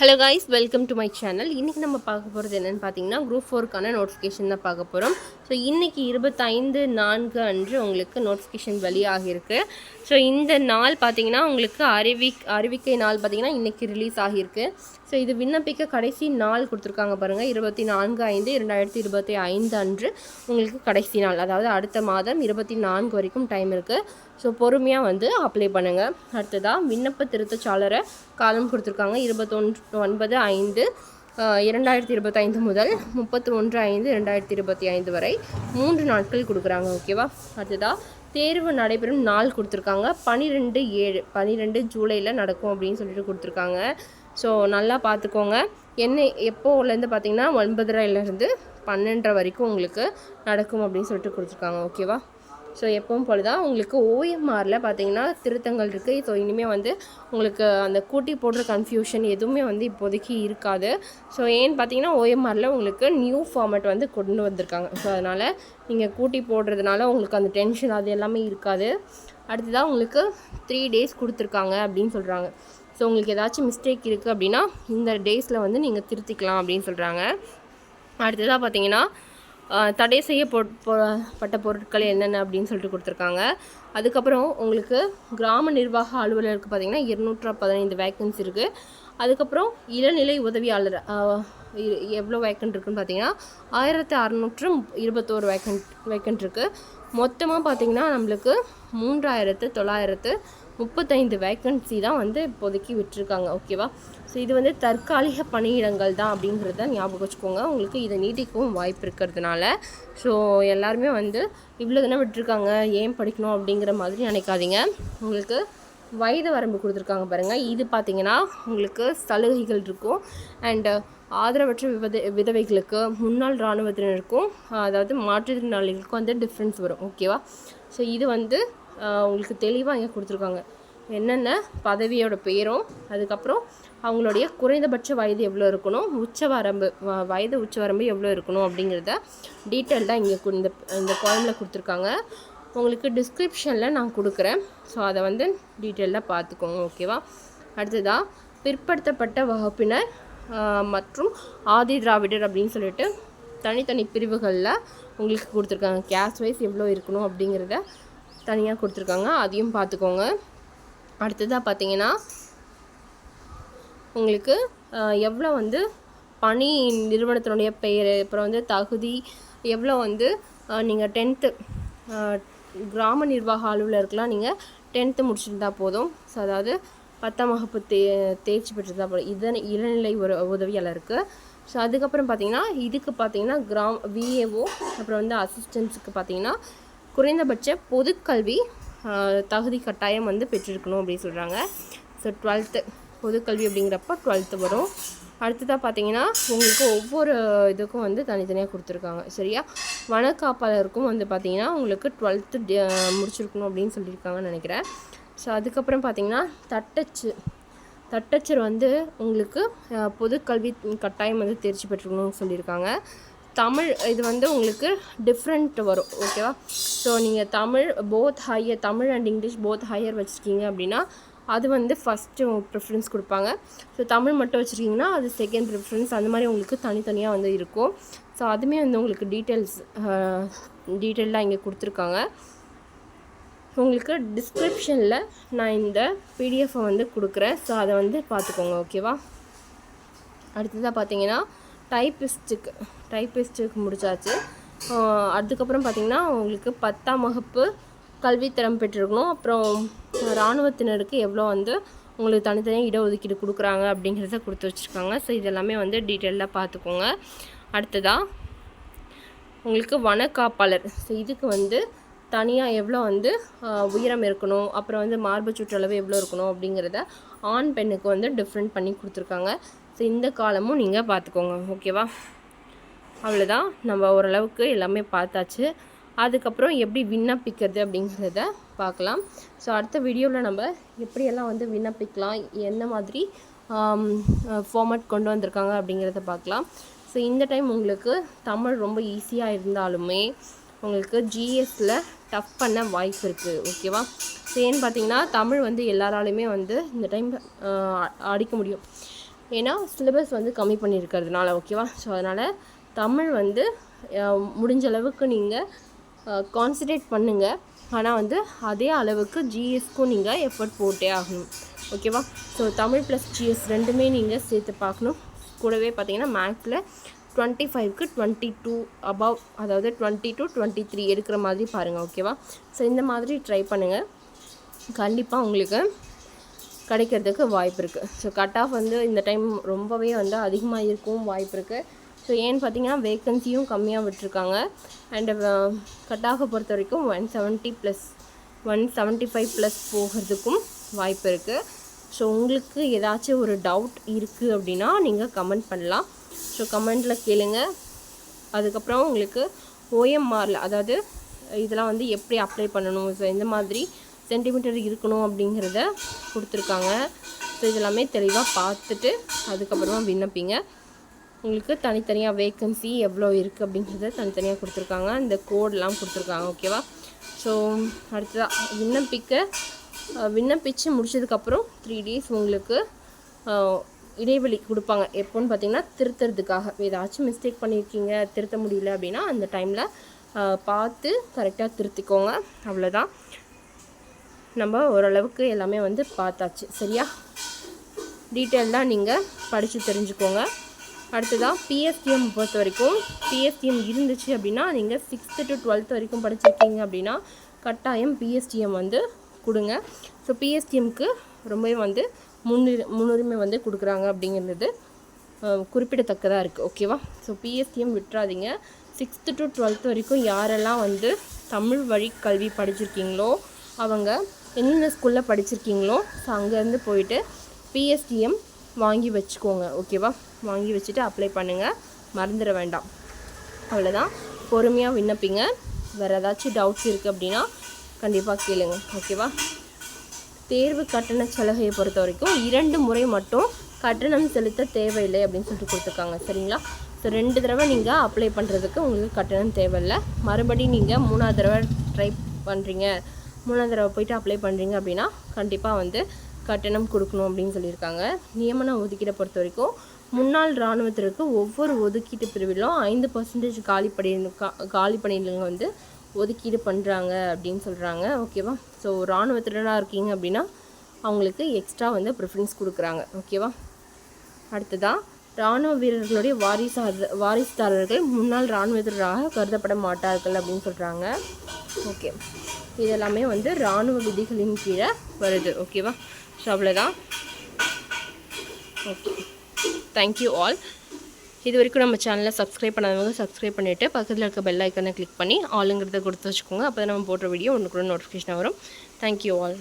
Hello guys welcome to my channel இன்றைக்கி நம்ம பார்க்க போகிறது என்னென்னு பார்த்தீங்கன்னா குரூப் ஃபோருக்கான நோட்டிஃபிகேஷன் தான் பார்க்க போகிறோம் ஸோ இன்றைக்கி இருபத்தைந்து நான்கு அன்று உங்களுக்கு நோட்டிஃபிகேஷன் வெளியாகியிருக்கு. ஸோ இந்த நாள் பார்த்தீங்கன்னா உங்களுக்கு அறிவி அறிவிக்கை நாள் பார்த்தீங்கன்னா இன்றைக்கி ரிலீஸ் ஆகியிருக்கு. ஸோ இது விண்ணப்பிக்க கடைசி நாள் கொடுத்துருக்காங்க பாருங்கள் இருபத்தி நான்கு ஐந்து இரண்டாயிரத்தி இருபத்தி ஐந்து அன்று உங்களுக்கு கடைசி நாள் அதாவது அடுத்த மாதம் இருபத்தி நான்கு வரைக்கும் டைம் இருக்குது ஸோ பொறுமையாக வந்து அப்ளை பண்ணுங்கள் அடுத்ததாக விண்ணப்ப திருத்தச்சாளரை காலம் கொடுத்துருக்காங்க. இருபத்தொன்று ஒன்பது ஐந்து இரண்டாயிரத்தி இருபத்தைந்து முதல் முப்பத்தி ஒன்று ஐந்து இரண்டாயிரத்தி இருபத்தி ஐந்து வரை மூன்று நாட்கள் கொடுக்குறாங்க ஓகேவா அடுத்ததாக தேர்வு நடைபெறும் நாள் கொடுத்துருக்காங்க. பன்னிரெண்டு ஏழு பன்னிரெண்டு ஜூலையில் நடக்கும் அப்படின்னு சொல்லிட்டு கொடுத்துருக்காங்க. ஸோ நல்லா பார்த்துக்கோங்க. என்ன எப்போலேருந்து பார்த்தீங்கன்னா ஒன்பதரைலேருந்து பன்னெண்டரை வரைக்கும் உங்களுக்கு நடக்கும் அப்படின்னு சொல்லிட்டு கொடுத்துருக்காங்க ஓகேவா ஸோ எப்பவும் போல தான் உங்களுக்கு ஓஎம்ஆரில் பார்த்தீங்கன்னா திருத்தங்கள் இருக்குது ஸோ இனிமேல் வந்து உங்களுக்கு அந்த கூட்டி போடுற கன்ஃபியூஷன் எதுவுமே வந்து இப்போதைக்கு இருக்காது. ஸோ ஏன்னு பார்த்தீங்கன்னா ஓஎம்ஆரில் உங்களுக்கு நியூ ஃபார்மேட் வந்து கொண்டு வந்திருக்காங்க. ஸோ அதனால் நீங்கள் கூட்டி போடுறதுனால உங்களுக்கு அந்த டென்ஷன் அது எல்லாமே இருக்காது. அடுத்ததாக உங்களுக்கு த்ரீ டேஸ் கொடுத்துருக்காங்க அப்படின்னு சொல்கிறாங்க ஸோ உங்களுக்கு ஏதாச்சும் மிஸ்டேக் இருக்குது அப்படின்னா இந்த டேஸில் வந்து நீங்கள் திருத்திக்கலாம் அப்படின்னு சொல்கிறாங்க அடுத்ததாக பார்த்தீங்கன்னா ஆஹ், தடை பட்ட பொருட்கள் என்னென்ன அப்படின்னு சொல்லிட்டு கொடுத்துருக்காங்க. அதுக்கப்புறம் உங்களுக்கு கிராம நிர்வாக அலுவலருக்கு பார்த்தீங்கன்னா இருநூற்றா பதினைந்து வேக்கன்சி இருக்குது அதுக்கப்புறம் இளநிலை உதவியாளர் எவ்வளோ வேக்கன்ட் இருக்குன்னு பார்த்தீங்கன்னா ஆயிரத்தி அறநூற்று இருபத்தோரு வேக்கன்ட் வேக்கன்ட் இருக்குது மொத்தமாக பார்த்திங்கன்னா நம்மளுக்கு மூன்றாயிரத்து தொள்ளாயிரத்து முப்பத்தைந்து வேக்கன்சி தான் வந்து இப்போதைக்கு விட்டுருக்காங்க ஓகேவா ஸோ இது வந்து தற்காலிக பணியிடங்கள் தான் அப்படிங்கிறத ஞாபகம் வச்சுக்கோங்க. உங்களுக்கு இதை நீட்டிக்கவும் வாய்ப்பு இருக்கிறதுனால. ஸோ எல்லாருமே வந்து இவ்வளோ தானே விட்டுருக்காங்க ஏன் படிக்கணும் அப்படிங்கிற மாதிரி நினைக்காதீங்க. உங்களுக்கு வயது வரம்பு கொடுத்துருக்காங்க பாருங்கள் இது பார்த்திங்கன்னா உங்களுக்கு சலுகைகள் இருக்கும். அண்டு ஆதரவற்ற வித விதவைகளுக்கு முன்னாள் இராணுவத்தினருக்கும் அதாவது மாற்றுத்திறனாளிகளுக்கும் வந்து டிஃப்ரென்ஸ் வரும் ஓகேவா ஸோ இது வந்து உங்களுக்கு தெளிவாக இங்கே கொடுத்துருக்காங்க. என்னென்ன பதவியோட பேரும் அதுக்கப்புறம் அவங்களுடைய குறைந்தபட்ச வயது எவ்வளோ இருக்கணும் உச்ச வரம்பு வ- வயது உச்ச வரம்பு எவ்வளோ இருக்கணும் அப்படிங்கிறத டீட்டெயில்டாக இங்கே கு- இந்த இந்த காலமில் கொடுத்துருக்காங்க. உங்களுக்கு டிஸ்கிரிப்ஷனில் நான் கொடுக்குறேன். ஸோ அதை வந்து டீட்டெயிலாக பார்த்துக்கோங்க ஓகேவா அடுத்ததாக பிற்படுத்தப்பட்ட வகுப்பினர் மற்றும் ஆதி திராவிடர் அப்படின்னு சொல்லிட்டு தனித்தனி பிரிவுகளில் உங்களுக்கு கொடுத்துருக்காங்க. கேஸ் வைஸ் எவ்வளோ இருக்கணும் அப்படிங்கிறத தனியாக கொடுத்துருக்காங்க. அதையும் பார்த்துக்கோங்க. அடுத்ததாக பார்த்தீங்கன்னா உங்களுக்கு எவ்வளோ வந்து பணி நிறுவனத்தினுடைய பெயர் அப்புறம் வந்து தகுதி எவ்வளோ வந்து நீங்கள் டென்த்து கிராம நிர்வாக அலுவலருக்கெலாம் நீங்கள் டென்த்து முடிச்சிருந்தால் போதும். ஸோ அதாவது பத்தாம் வகுப்பு தே தேர்ச்சி பெற்றிருந்தா போதும். இதன் இளநிலை ஒரு உதவியாளருக்கு ஸோ அதுக்கப்புறம் பார்த்தீங்கன்னா இதுக்கு பார்த்தீங்கன்னா கிராம் விஏஓ அப்புறம் வந்து அசிஸ்டன்ஸுக்கு பார்த்தீங்கன்னா குறைந்தபட்ச பொதுக்கல்வி தகுதி கட்டாயம் வந்து பெற்றிருக்கணும் அப்படின்னு சொல்கிறாங்க ஸோ டுவெல்த்து பொதுக்கல்வி அப்படிங்கிறப்ப டுவெல்த்து வரும். அடுத்ததாக பார்த்தீங்கன்னா உங்களுக்கு ஒவ்வொரு இதுக்கும் வந்து தனித்தனியாக கொடுத்துருக்காங்க. சரியா? வனக்காப்பாளருக்கும் வந்து பார்த்தீங்கன்னா உங்களுக்கு டுவெல்த்து முடிச்சிருக்கணும் அப்படின்னு சொல்லியிருக்காங்கன்னு நினைக்கிறேன். ஸோ அதுக்கப்புறம் பார்த்தீங்கன்னா தட்டச்சு. தட்டச்சர் வந்து உங்களுக்கு பொதுக்கல்வி கட்டாயம் வந்து தேர்ச்சி பெற்றுக்கணும்னு சொல்லியிருக்காங்க. தமிழ் இது வந்து உங்களுக்கு டிஃப்ரெண்ட் வரும் ஓகேவா ஸோ நீங்கள் Tamil both higher Tamil and English both higher வச்சுருக்கீங்க அப்படின்னா அது வந்து ஃபஸ்ட்டு ப்ரிஃபரன்ஸ் கொடுப்பாங்க. ஸோ தமிழ் மட்டும் வச்சுருக்கீங்கன்னா அது செகண்ட் ப்ரிஃபரன்ஸ் அந்த மாதிரி உங்களுக்கு தனித்தனியாக வந்து இருக்கும். ஸோ அதுவுமே வந்து உங்களுக்கு டீட்டெயில்ஸ் டீட்டெயிலாக இங்கே கொடுத்துருக்காங்க. உங்களுக்கு டிஸ்கிரிப்ஷனில் நான் இந்த பிடிஎஃப்பை வந்து கொடுக்குறேன். ஸோ அதை வந்து பார்த்துக்கோங்க ஓகேவா அடுத்ததாக பார்த்தீங்கன்னா டைப்பிஸ்ட்டுக்கு டைப்பிஸ்ட்டுக்கு முடிச்சாச்சு. அதுக்கப்புறம் பார்த்தீங்கன்னா உங்களுக்கு பத்தாம் வகுப்பு கல்வித்தரம் பெற்றிருக்கணும். அப்புறம் இராணுவத்தினருக்கு எவ்வளோ வந்து உங்களுக்கு தனித்தனியாக இடஒதுக்கீடு கொடுக்குறாங்க அப்படிங்கிறத கொடுத்து வச்சுருக்காங்க. ஸோ இதெல்லாமே வந்து டீட்டெயிலாக பார்த்துக்கோங்க அடுத்ததாக உங்களுக்கு வனக்காப்பாளர். ஸோ இதுக்கு வந்து தனியாக எவ்வளோ வந்து உயரம் இருக்கணும். அப்புறம் வந்து மார்பு சுற்றளவு எவ்வளோ இருக்கணும் அப்படிங்கிறத ஆண் பெண்ணுக்கு வந்து டிஃப்ரெண்ட் பண்ணி கொடுத்துருக்காங்க. ஸோ இந்த காலமும் நீங்கள் பார்த்துக்கோங்க ஓகேவா? அவ்வளோதான் நம்ம ஓரளவுக்கு எல்லாமே பார்த்தாச்சு. அதுக்கப்புறம் எப்படி விண்ணப்பிக்கிறது அப்படிங்கிறத பார்க்கலாம். ஸோ அடுத்த வீடியோவில் நம்ம எப்படியெல்லாம் வந்து விண்ணப்பிக்கலாம் என்ன மாதிரி ஃபார்மேட் கொண்டு வந்திருக்காங்க அப்படிங்கிறத பார்க்கலாம். ஸோ இந்த டைம் உங்களுக்கு தமிழ் ரொம்ப ஈஸியாக இருந்தாலுமே உங்களுக்கு ஜிஎஸில் டஃப் பண்ண வாய்ப்பு இருக்குது ஓகேவா? ஸோ ஏன்னு பார்த்தீங்கன்னா தமிழ் வந்து எல்லாராலையுமே வந்து இந்த டைம் அடிக்க முடியும். ஏன்னா சிலபஸ் வந்து கம்மி பண்ணியிருக்கிறதுனால ஓகேவா ஸோ அதனால் தமிழ் வந்து முடிஞ்ச அளவுக்கு நீங்கள் கான்சன்ட்ரேட் பண்ணுங்கள் ஆனால் வந்து அதே அளவுக்கு ஜிஎஸ்க்கும் நீங்கள் எஃபர்ட் போட்டே ஆகணும். ஓகேவா ஸோ தமிழ் ப்ளஸ் ஜிஎஸ் ரெண்டுமே நீங்கள் சேர்த்து பார்க்கணும். கூடவே பார்த்தீங்கன்னா மேக்ஸில் டுவெண்ட்டி ஃபைவ்க்கு டுவெண்ட்டி டூ அபவ் அதாவது டுவெண்ட்டி டூ டுவெண்ட்டி த்ரீ எடுக்கிற மாதிரி பாருங்கள் ஓகேவா ஸோ இந்த மாதிரி ட்ரை பண்ணுங்கள் கண்டிப்பாக உங்களுக்கு கிடைக்கிறதுக்கு வாய்ப்பு இருக்குது ஸோ கட் ஆஃப் வந்து இந்த டைம் ரொம்பவே வந்து அதிகமாக இருக்கும் வாய்ப்பு இருக்குது ஸோ ஏன்னு பார்த்தீங்கன்னா வேக்கன்சியும் கம்மியாக விட்டுருக்காங்க. அண்டு கட் ஆஃபை பொறுத்த வரைக்கும் one seventy plus one seventy five plus போகிறதுக்கும் வாய்ப்பு இருக்குது ஸோ உங்களுக்கு ஏதாச்சும் ஒரு டவுட் இருக்குது அப்படின்னா நீங்கள் கமெண்ட் பண்ணலாம். ஸோ கமெண்ட்டில் கேளுங்க. அதுக்கப்புறம் உங்களுக்கு ஓஎம்ஆரில் அதாவது இதெல்லாம் வந்து எப்படி அப்ளை பண்ணணும்? ஸோ இந்த மாதிரி சென்டிமீட்டர் இருக்கணும் அப்படிங்கிறத கொடுத்துருக்காங்க. ஸோ இதெல்லாமே தெளிவாக பார்த்துட்டு அதுக்கப்புறமா விண்ணப்பிங்க. உங்களுக்கு தனித்தனியாக வேக்கன்சி எவ்வளோ இருக்குது அப்படிங்கிறத தனித்தனியாக கொடுத்துருக்காங்க. இந்த கோடெலாம் கொடுத்துருக்காங்க ஓகேவா ஸோ அடுத்ததாக விண்ணப்பிக்க விண்ணப்பித்து முடிச்சதுக்கப்புறம் த்ரீ டேஸ் உங்களுக்கு இடைவெளி கொடுப்பாங்க. எப்போன்னு பார்த்தீங்கன்னா திருத்துறதுக்காக. ஏதாச்சும் மிஸ்டேக் பண்ணியிருக்கீங்க திருத்த முடியல அப்படின்னா அந்த டைமில் பார்த்து கரெக்டாக திருத்திக்கோங்க. அவ்வளோதான் நம்ம ஓரளவுக்கு எல்லாமே வந்து பார்த்தாச்சு. சரியா? டீட்டெயில்டாக நீங்கள் படித்து தெரிஞ்சுக்கோங்க. அடுத்ததாக பிஎஸ்டிஎம் பொறுத்த வரைக்கும் பிஎஸ்டிஎம் இருந்துச்சு அப்படின்னா நீங்கள் சிக்ஸ்த்து டு டுவெல்த் வரைக்கும் படிச்சிருக்கீங்க அப்படின்னா கட்டாயம் பிஎஸ்டிஎம் வந்து கொடுங்க. ஸோ பிஎஸ்டிஎம்க்கு ரொம்பவே வந்து முன்னுரி முன்னுரிமை வந்து கொடுக்குறாங்க அப்படிங்கிறது குறிப்பிடத்தக்கதாக இருக்குது ஓகேவா ஸோ பிஎஸ்டிஎம் விட்டுறாதீங்க. சிக்ஸ்த்து டு டுவெல்த் வரைக்கும் யாரெல்லாம் வந்து தமிழ் வழி கல்வி படிச்சிருக்கீங்களோ அவங்க எந்தெந்த ஸ்கூலில் படிச்சிருக்கீங்களோ ஸோ அங்கேருந்து போயிட்டு பிஎஸ்டிஎம் வாங்கி வச்சுக்கோங்க ஓகேவா வாங்கி வச்சுட்டு அப்ளை பண்ணுங்கள் மறந்துட வேண்டாம். அவ்வளோதான் பொறுமையாக விண்ணப்பிங்க. வேறு ஏதாச்சும் டவுட்ஸ் இருக்குது அப்படின்னா கண்டிப்பாக கேளுங்க ஓகேவா தேர்வு கட்டண சலுகையை பொறுத்த வரைக்கும் இரண்டு முறை மட்டும் கட்டணம் செலுத்த தேவையில்லை அப்படின்னு சொல்லிட்டு கொடுத்துருக்காங்க சரிங்களா? ஸோ ரெண்டு தடவை நீங்கள் அப்ளை பண்ணுறதுக்கு உங்களுக்கு கட்டணம் தேவையில்லை. மறுபடியும் நீங்கள் மூணாவது தடவை ட்ரை பண்ணுறீங்க மூணாவது தடவை போயிட்டு அப்ளை பண்ணுறீங்க அப்படின்னா கண்டிப்பாக வந்து கட்டணம் கொடுக்கணும் அப்படின்னு சொல்லியிருக்காங்க. நியமன ஒதுக்கீடை பொறுத்த வரைக்கும் முன்னாள் இராணுவத்திற்கு ஒவ்வொரு ஒதுக்கீட்டு பிரிவிலும் ஐந்து பர்சன்டேஜ் காலி பணி கா- காலி பணியிடங்க வந்து ஒதுக்கீடு பண்ணுறாங்க அப்படின்னு சொல்கிறாங்க ஓகேவா ஸோ இராணுவத்தினராக இருக்கீங்க அப்படின்னா அவங்களுக்கு எக்ஸ்ட்ரா வந்து ப்ரிஃபரன்ஸ் கொடுக்குறாங்க. ஓகேவா அடுத்ததாக இராணுவ வீரர்களுடைய வாரிசு வாரிசுதாரர்கள் முன்னாள் இராணுவத்தினராக கருதப்பட மாட்டார்கள் அப்படின்னு சொல்கிறாங்க ஓகே இதெல்லாமே வந்து இராணுவ விதிகளின் கீழே வருது. ஓகேவா ஸோ அவ்வளோதான் ஓகே தேங்க்யூ ஆல் இது வரைக்கும் நம்ம சேனலை சப்ஸ்கிரைப் பண்ணாதவங்க சப்ஸ்கிரைப் பண்ணிவிட்டு பக்கத்தில் இருக்க பெல் ஐக்கனை கிளிக் பண்ணி ஆளுங்கிறத கொடுத்து வச்சுக்கோங்க. அப்போ தான் நம்ம போடுற வீடியோ ஒன்று கூட நோட்டிஃபிகேஷன் வரும் தேங்க்யூ ஆல்